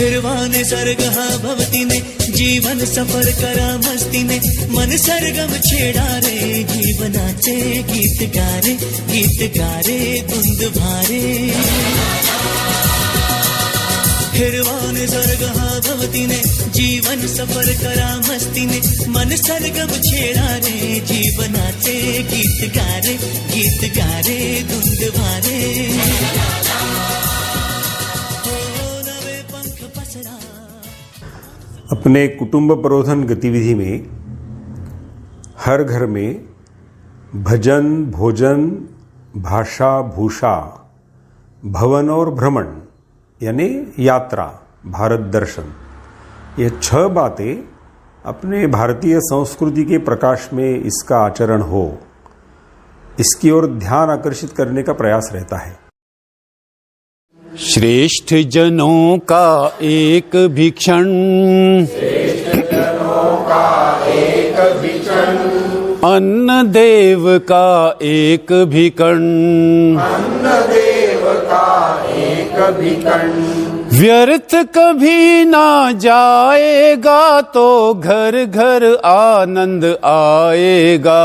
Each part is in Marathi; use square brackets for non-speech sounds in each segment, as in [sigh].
फिरवाने सर्ग हा भवतीने जीवन सफर करा मस्तीने. मन सर्गम छेडा रे जीवनाचे गीत गारे गीत गारे धुंद भारे. हिरवान सर्ग हा भवतीने जीवन सफर करा मस्तीने. मन सर्गम छेडा रे जीवनाचे गीत गारे गीत गारे धुंद भारे. अपने कुटुंब प्रबोधन गतिविधि में हर घर में भजन, भोजन, भाषा, भूषा, भवन और भ्रमण, यानी यात्रा, भारत दर्शन, ये छह बातें अपने भारतीय संस्कृति के प्रकाश में इसका आचरण हो, इसकी ओर ध्यान आकर्षित करने का प्रयास रहता है। श्रेष्ठ जनों का एक भीक्षण। अन्न देव का एक भिकण व्यर्थ कभी ना जाएगा तो घर घर आनंद आएगा।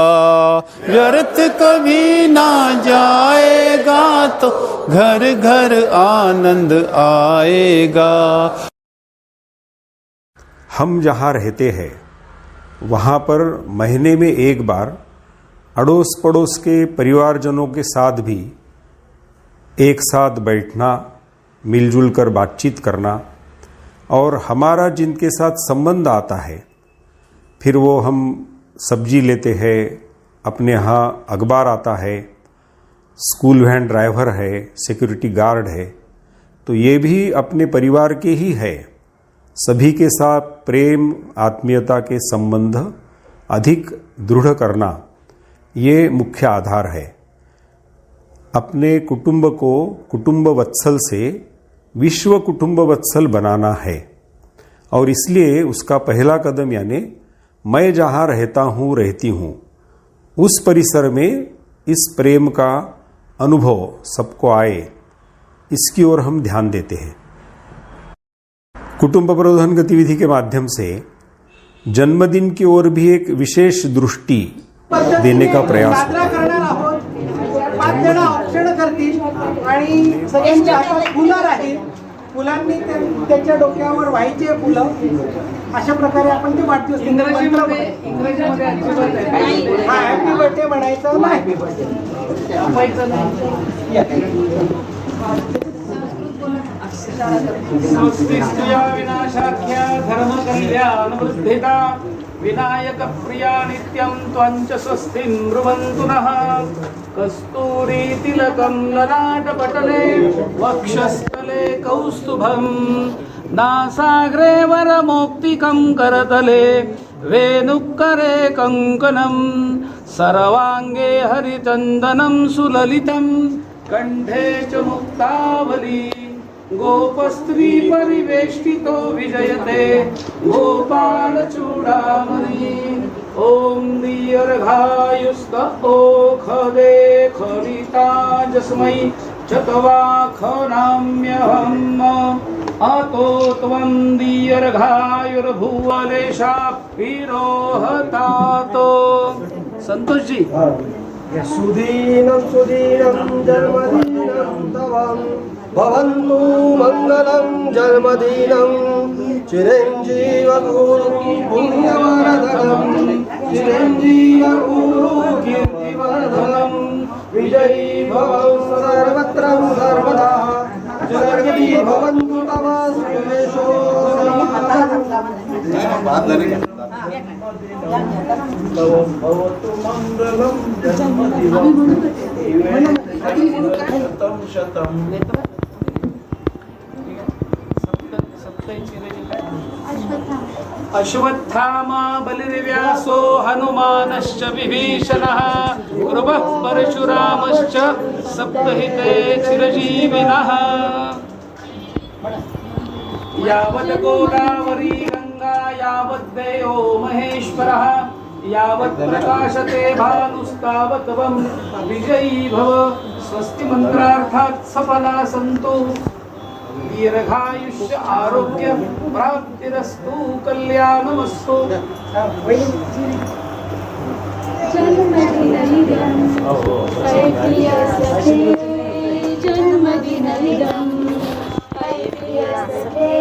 व्यर्थ कभी ना जाएगा तो घर घर आनंद आएगा। हम जहाँ रहते हैं, वहाँ पर महीने में एक बार अड़ोस पड़ोस के परिवारजनों के साथ भी एक साथ बैठना मिलजुल कर बातचीत करना और हमारा जिनके साथ संबंध आता है, फिर वो हम सब्ज़ी लेते हैं, अपने यहाँ अखबार आता है, स्कूल वैन ड्राइवर है, सिक्योरिटी गार्ड है तो ये भी अपने परिवार के ही है। सभी के साथ प्रेम, आत्मीयता के संबंध अधिक दृढ़ करना, ये मुख्य आधार है। अपने कुटुंब को, कुटुंब वत्सल से विश्व कुटुंब वत्सल बनाना है। और इसलिए उसका पहला कदम यानी, मैं जहाँ रहता हूँ, रहती हूँ। उस परिसर में इस प्रेम का अनुभव सबको आए। इसकी ओर हम ध्यान देते हैं। कुटुंब प्रबोधन गतिविधि के माध्यम से जन्मदिन की ओर भी एक विशेष दृष्टि देने का प्रयास होता है करतील आणि सगळ्यांच्या हातात फुलं राहील फुलांनी ते- त्याच्या डोक्यावर व्हायचे फुलं. अशा प्रकारे आपण ते वाटतो हा हॅपी बर्थडे म्हणायचं ना हॅपी संस्कृत्या विनाशाख्या धर्म कल्याण वृद्धिता विनायक प्रिया नित्यं त्वञ्च स्वस्तिं ब्रुवन्तु नः कस्तूरी तिलकं ललाटपटले वक्षस्थले कौस्तुभम्। नासाग्रे वरमोक्तिकं करतले वेणुकरे कङ्कणं सर्वाङ्गे हरिचन्दनं सुललितं कण्ठे च मुक्तावली। गोपस्त्री परिवेष्टितो विजयते गोपाल चूडामणि ॐ दीर्घायुस्त ओखदे खरिताजस्मै चतवाखनाम्यहम् अतो त्वं दीर्घायुर्भुवलेशा विरोहतातो संतोषजी सुदीनं सुदीनं जन्मदिनं तव भवन्तु मङ्गलं जन्मदिनं चिरञ्जीव गुरु पुण्यवरदनं चिरञ्जीव गुरु कीर्तिवर्धनं विजयी भव सर्वत्र सर्वदा जगती भवन्तु तव सुरेशो भवतु मङ्गलं जन्मदिनं शतं शतं अश्वत्थामा बलिर्व्यासो हनुमानश्च विभीषणः गुरुवः परशुरामश्च सप्तहिते चिरजीविनः। यावत् गोदावरी गङ्गा यावद्देयो महेश्वरः यावत् प्रकाशते भानुस्तावत् वं विजयी भव। स्वस्ति मन्त्रार्थात् सफला सन्तु। दीर्घायुष्य आरोग्य प्राप्तिरस्तु कल्याणमस्तु जन्मदिनमिदं प्रियसखे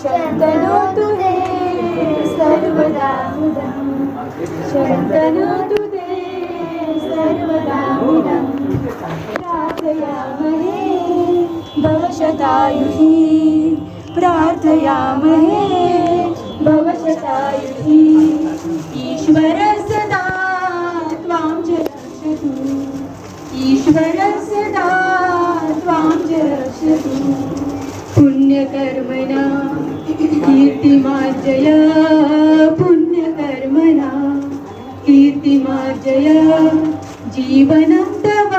शन्तनोतु ते सर्वदा मुदं शन्तनोतु ते सर्वदा मुदं प्रार्थयामहे भवशतायुः प्रार्थयामहे भवशतायुः ईश्वर सदा त्वां च रक्षतु ईश्वर सदा त्वां च रक्षतु पुण्यकर्मणा कीर्तिमार्जय पुण्यकर्मणा कीर्तिमार्जय जीवनं तव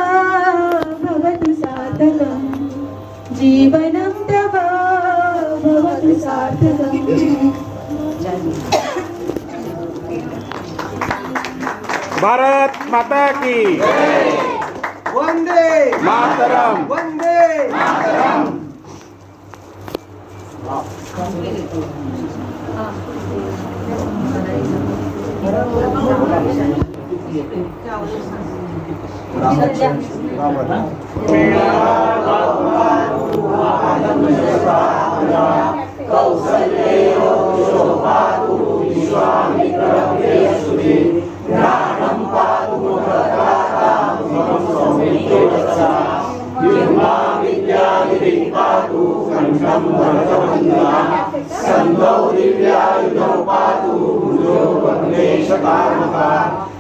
जीवनं तव भवतु सार्थकम्। भारत माता की। वंदे। मातरम। वंदे। कौसल्यो शोभा तु विश्वामित्रप्रियसुति ज्ञानं पातु मुखदातां मम सौमित्रोदसा निर्मा विद्यादिरिं पातु कण्ठं भरतवन्द्या सन्दौ दिव्यायुधौ पातु भुजो वग्नेशकारका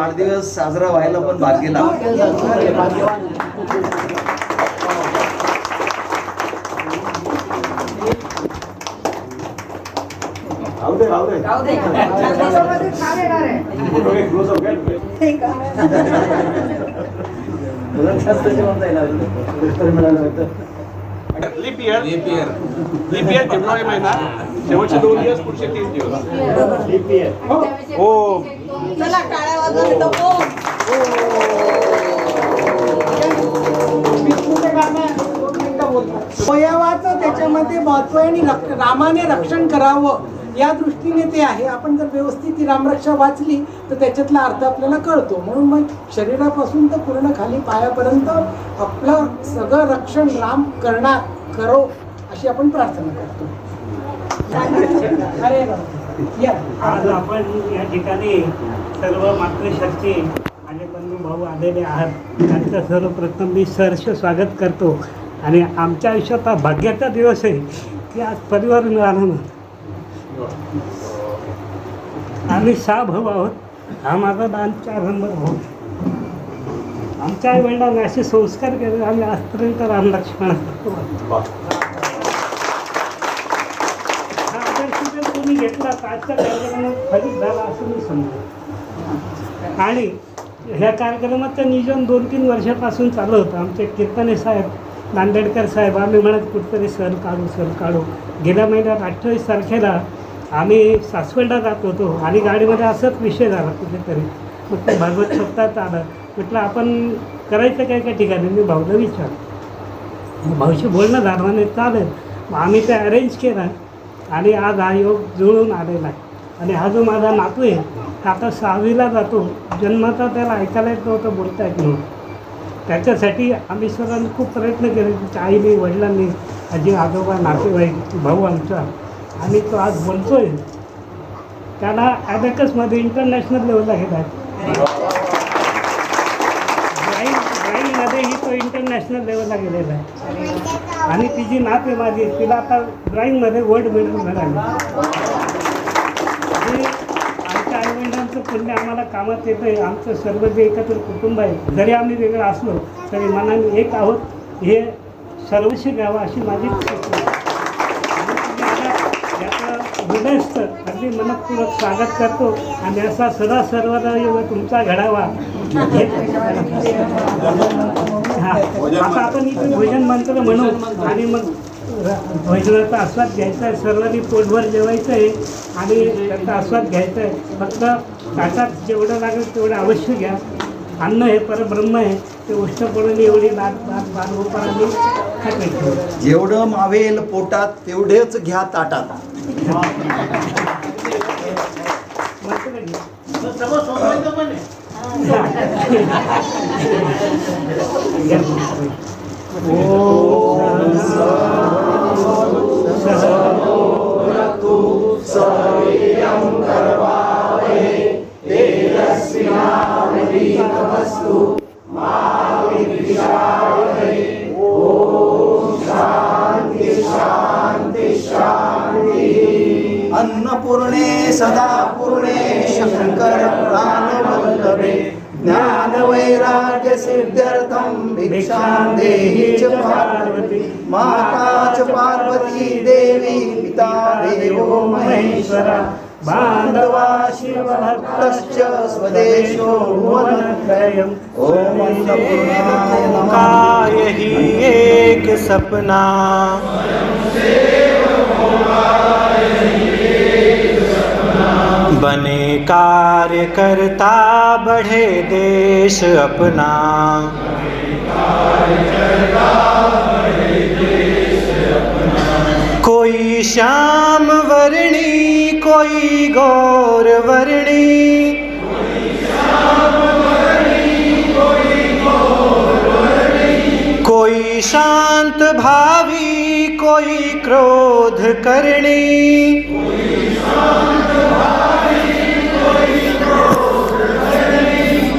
वाढदिवस साजरा व्हायला पण भाग्य leap year leap year leap year महिना. शेवटचे दोन दिवस पुढचे तीन दिवस. हो. अवयवाचं त्याच्यामध्ये महत्त्व आहे आणि रक- रामाने रक्षण करावं. या दृष्टीने ते आहे. आपण जर व्यवस्थित ती रामरक्षा वाचली तर त्याच्यातला अर्थ आपल्याला कळतो. म्हणून मग शरीरापासून तर पूर्ण खाली पायापर्यंत आपलं सगळं रक्षण राम करणार करो अशी आपण प्रार्थना करतो. [laughs] अरे. या. आज आपण या ठिकाणी सर्व मातृशक्ती आणि बंधू भाऊ आलेले आहात. त्यांचं सर्वप्रथम मी सहर्ष स्वागत करतो. आणि आमच्या आयुष्यात हा भाग्याचा दिवस आहे की आज परिवार मिळाला ना. आम्ही सहा भाऊ आहोत. हा माझा लहान चार नंबर भाऊ. आमच्या आई वडिलांना असे संस्कार केले आम्ही आजपर्यंत रामलक्ष्मण लक्ष्मण हा जर तुम्ही घेतला तर आजच्या कार्यक्रमात फलित झाला असं मी समजतो आणि ह्या कार्यक्रमाचं नियोजन दोन तीन वर्षापासून चालू होतं. आमचे कीर्तने साहेब नांदेडकर साहेब आम्ही म्हणत कुठतरी सण काढू सण काढू. गेल्या महिन्यात अठ्ठावीस तारखेला आम्ही सासवडला जात होतो आणि गाडीमध्ये असंच विषय झाला कुठेतरी. मग ते भागवत सप्ताहात आलं. म्हटलं आपण करायचं काय काय ठिकाणी? मी भाऊला विचार भाऊशी बोलणं झालं म्हणे चालेल. मग आम्ही ते अरेंज केलं आणि आज हा योग जुळून आलेला आहे. आणि हा जो माझा नातू आहे हा आता सहावीला जातो. जन्माचा त्याला ऐकायला येत नव्हतं बोलता येत नव्हतं. त्याच्यासाठी आम्ही सगळ्यांनी खूप प्रयत्न केले तिच्या आईने वडिलांनी आजी आजोबा नातेवाईक भाऊ आमचा. आणि तो आज बोलतो आहे त्याला ॲबॅकसमध्ये इंटरनॅशनल लेवलला घेत आहे. ड्राईंग ड्रॉईंगमध्येही तो इंटरनॅशनल लेवलला गेलेला आहे. आणि तिची नात आहे माझी. तिला आता ड्रॉईंगमध्ये वर्ल्ड मेडल मिळाली हे आमच्या आईवडिलांचं पुण्य आम्हाला कामात येतं आहे. आमचं सर्व जे एकत्र कुटुंब आहे जरी आम्ही वेगळं असलो तरी मनाने एक आहोत हे सर्वस्व घ्यावं अशी माझी हृदयस्थ अगदी मनपूर्वक स्वागत करतो. आणि असा सदा सर्वदा तुमचा घडावा. आता आपण इथे भोजन मंत्र म्हणू. आणि मग भोजनाचा आस्वाद घ्यायचा आहे. सर्वांनी पोटभर जेवायचं आहे. आणि त्याचा आस्वाद घ्यायचा आहे. फक्त ताटात जेवढं लागेल तेवढं अवश्य घ्या. अन्न हे परब्रह्म आहे ते उष्णपणाने एवढी लाट लाट बाल गोपाळांनी खाटायची जेवढं मावेल पोटात तेवढेच घ्या ताटात. मंत्र [laughs] अन्नपूर्णे सदा पूर्णे शंकर प्राणवल्लभे ज्ञान वैराग्य सिद्ध्यर्थम भिक्षां देहि च पार्वती। माता च पार्वती देवी पिता देवो महेश्वरा। बांधवा शिवभक्तश्च स्वदेशो भुवनत्रयम्। ॐ अन्नपूर्णाय एक सपना। बने कार्यकर्ता बढ़े देश अपना। कोई श्याम वर्णी कोई गौर वर्णी कोई शांत भावी कोई क्रोध करणी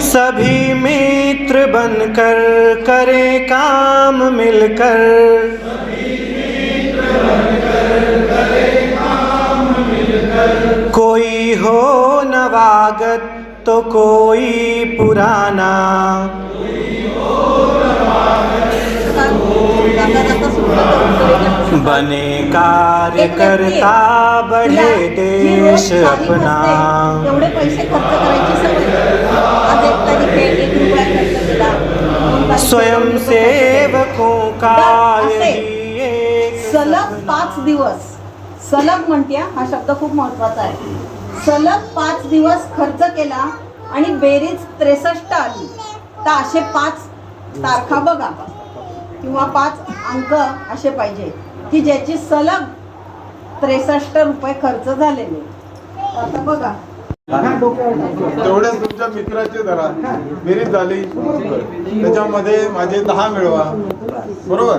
सभी मित्र बनकर करें काम मिलकर कोई हो नवागत तो कोई पुराना। बने कार्य करता बढ़े देश अपना। एवढे पैसे खर्च करायची का सलग पाच दिवस. सलग म्हणत्या हा शब्द खूप महत्त्वाचा आहे. सलग पाच दिवस खर्च केला आणि बेरीज त्रेसष्ट आली. तर असे पाच तारखा बघा. किंवा पाच अंक असे पाहिजे की ज्याची सलग त्रेसष्ट रुपये खर्च झालेले आता बघा. तेवढ्याच तुमच्या मित्राचे धरा बेरीज झाली. त्याच्यामध्ये माझे दहा मिळवा. बरोबर?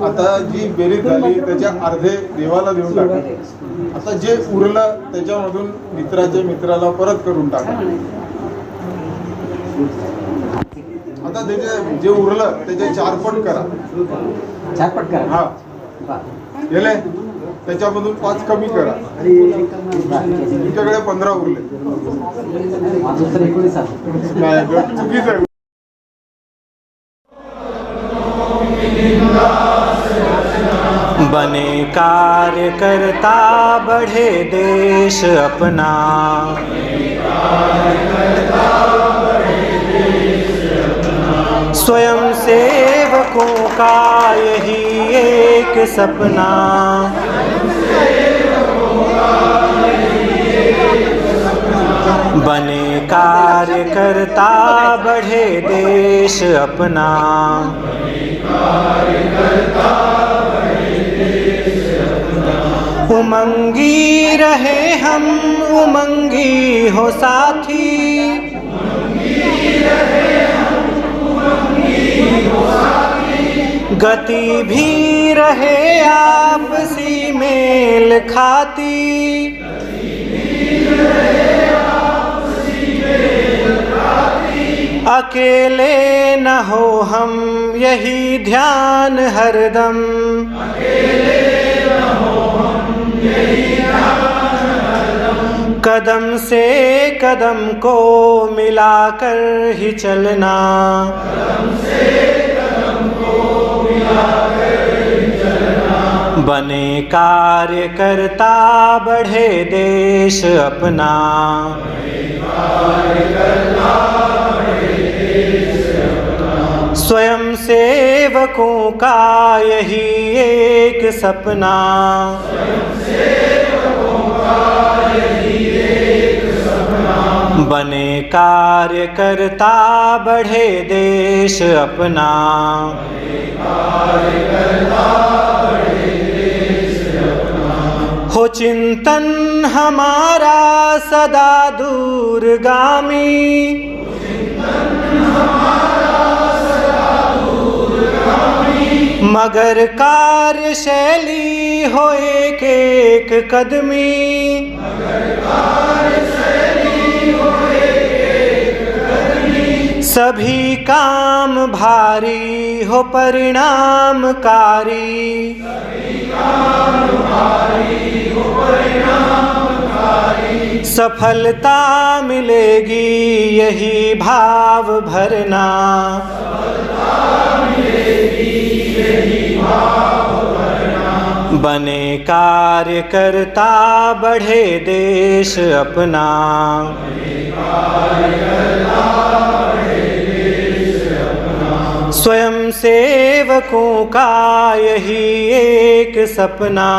आता जी बेरीज झाली त्याच्या अर्धे देवाला देऊन टाका. आता जे उरलं त्याच्यामधून मित्राच्या मित्राला परत करून टाका. आता त्याचे जे उरलं त्याचे चारपट करा. चारपट करा. हा. गेले? त्याच्यामधून पाच कमी करा. तुमच्याकडे पंधरा उरले. चुकीचं कार्य करता बढ़े देश अपना। स्वयं सेवकों का यही एक सपना। बने कार्य करता बढ़े देश अपना। उमंगी रहे हम उमंगी हो साथी। गति भी रहे आपसी मेल खाती। अकेले न हो हम यही ध्यान हरदम। कदम से कदम को मिलाकर ही चलना। बने कार्यकर्ता बढ़े देश अपना। स्वयं सेवकों का यही एक सपना। बने कार्यकर्ता बढ़े देश अपना। हो चिंतन हमारा सदा दूरगामी। मगर कार्यशैली हो एक एक कदमी। सभी काम भारी हो परिणामकारी। सफलता मिलेगी, यही भाव भरना। बने कार्यकर्ता, बढ़े देश अपना। स्वयं सेवकों का यही एक सपना।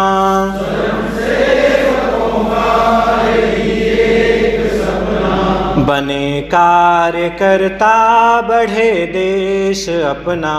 बने कार्यकर्ता बढ़े देश अपना।